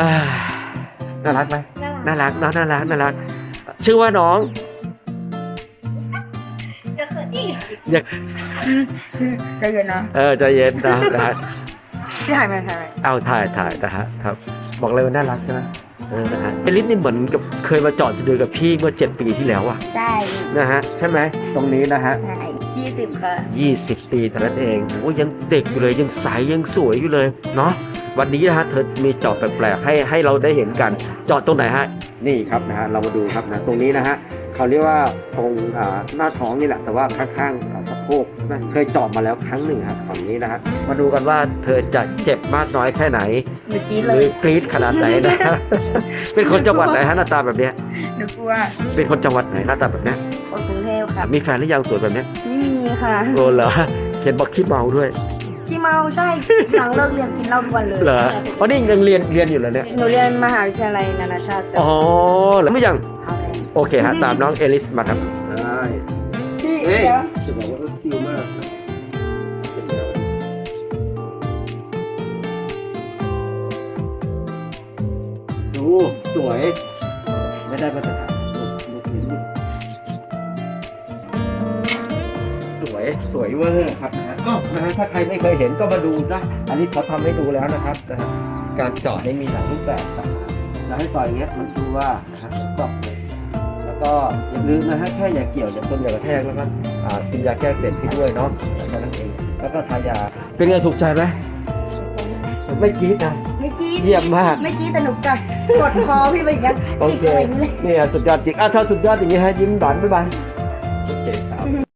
อ่าน่ารักไหมน่ารักน่ารักเนาะน่ารักน่ารัก ชื่อว่าน้องจะเกิดอีกอยากใจเย็นนะเออใจเย็นนะนะฮะพี่ถ่ายไหมถ่ายไหมเอาถ่ายถ่ายนะฮะครับ บอกเลยว่าน่ารักใช่ไหมเออนะฮะเอลิสนี่เหมือนกับเคยมาจอดสะดือกับพี่เมื่อเจ็ดปีที่แล้วอะใช่นะฮะใช่ไหมตรงนี้นะฮะใช่ยี่สิบค่ะ20ปีแต่นั้นเองโอ้ยังเด็กอยู่เลยยังใสยังสวยอยู่เลยเนาะ วันนี้นะฮะเธอมีจอดแปลกๆให้ให้เราได้เห็นกัน จอดตรงไหนฮะ นี่ครับนะฮะเรามาดูครับนะตรงนี้นะฮะเขาเรียกว่าตรงอ่าหน้าท้องนี่แหละแต่ว่าข้างๆอ่าสะโพกนะเคยจอดมาแล้วครั้งหนึ่งครับฝั่งนี้นะฮะมาดูกันว่าเธอจะเจ็บมากน้อยแค่ไหนเมื่อกี้หเลรืยอกรี๊ดขนาดไหนนะ เป็นคนจังหวัดไหนฮะหน้าตาแบบเนี้ยหนูกลัวเป็นคนจังหวัดไหนหน้าตาแบบเนี้ยคนกรุงเทพค่ะมีแฟนหรือยังสวยแบบเนี้ยไม่มีค่ะ โอ้เหรอเห็นบอกขี้เมาด้วย ที่เมาใช่หลังเลิกเรียนกินเหล้าทุกวันเลยเหรออ๋อนี่ยังเรียนเรียนอยู่เหรอเนี่ยหนูเรียนมหาวิทยาลัยนานาชาติอ๋อแล้วไม่ยังเอาเลยโอเคฮะตามน้องเอลิสมาครับ ได้พี่เฮ้ยเดี๋ยวจะบอกว่าคิวมากดูสวย ไม่ได้มาตรฐาน สวยสวยเวอร์ครับนะฮะก็นะฮะถ้าใครไม่เคยเห็นก็มาดูนะ อันนี้เขาทำให้ดูแล้วนะครับนะฮะการเจาะนี่มีหลายรูปแบบต่างๆแล้วให้ต่อยอย่างเงี้ยมันดูว่านะฮะเจาะเลยแล้วก็อย่าลืมนะฮะแค่อย่าเกี่ยวอย่าต้นอย่ากระแทกแล้วก็อ่ากินยาแก้เสร็จที่ด้วยเนาะแค่นั้นเองแล้วก็ทายาเป็นไงถูกใจไหมไม่กรี๊ดนะ ไม่กี้เยี่ยมมากไม่กี้แต่หนูกัดกดคอพี่ไปอย่างเงี้ยโอจิกเคไปอย่างนี้เลย เนี่ยสุดยอดจริงอะถ้าสุดยอดอย่างนี้ฮะยิ้มหวานบ๊ายบาย